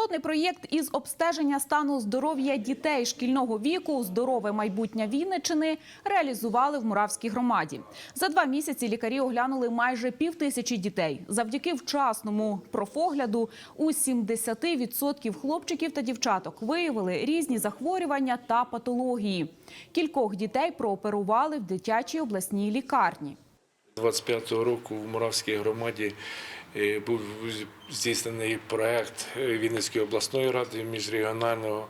Пілотний проєкт із обстеження стану здоров'я дітей шкільного віку Здорове майбутнє Вінничини реалізували в Муравській громаді. За два місяці лікарі оглянули майже пів тисячі дітей. Завдяки вчасному профогляду у 70% хлопчиків та дівчаток виявили різні захворювання та патології. Кількох дітей прооперували в дитячій обласній лікарні. 25-го року в Муравській громаді е, був здійснений проект Вінницької обласної ради міжрегіонального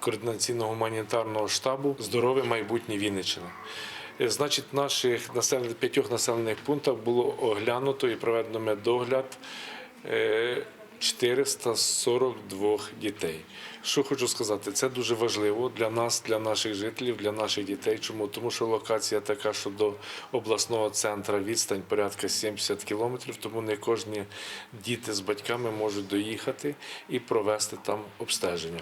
координаційного гуманітарного штабу Здорове майбутнє Вінниччини. Е, Значить, наших населених п'ятьох населених пунктах було оглянуто і проведено медогляд е, 442 дітей. Що хочу сказати, це дуже важливо для нас, для наших жителів, для наших дітей. Чому? Тому що локація така, що до обласного центру відстань порядка 70 кілометрів, тому не кожні діти з батьками можуть доїхати і провести там обстеження.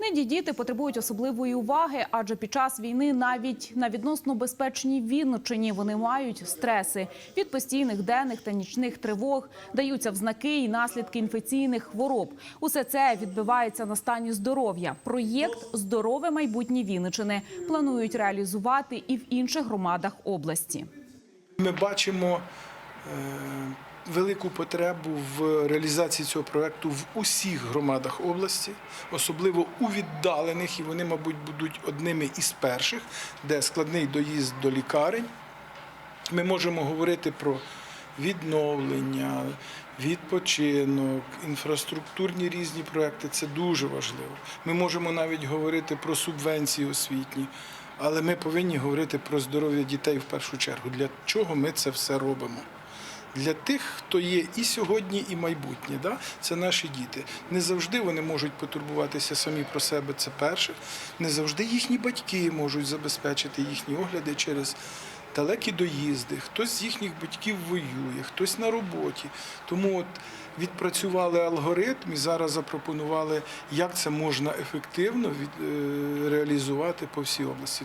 Нині діти потребують особливої уваги, адже під час війни навіть на відносно безпечній Вінниччині вони мають стреси від постійних денних та нічних тривог, даються взнаки і наслідки інфекційних хвороб. Усе це відбивається на стані здоров'я. Проєкт Здорове майбутнє Вінниччини планують реалізувати і в інших громадах області. Ми бачимо е, велику потребу в реалізації цього проекту в усіх громадах області, особливо у віддалених, і вони, мабуть, будуть одними із перших, де складний доїзд до лікарень. Ми можемо говорити про відновлення, відпочинок, інфраструктурні різні проекти. Це дуже важливо. Ми можемо навіть говорити про субвенції освітні, але ми повинні говорити про здоров'я дітей в першу чергу. Для чого ми це все робимо? Для тих, хто є і сьогодні, і майбутнє, да? це наші діти. Не завжди вони можуть потурбуватися самі про себе. Це перше. Не завжди їхні батьки можуть забезпечити їхні огляди через далекі доїзди. Хтось з їхніх батьків воює, хтось на роботі. Тому от відпрацювали алгоритм і зараз запропонували, як це можна ефективно від, е, реалізувати по всій області.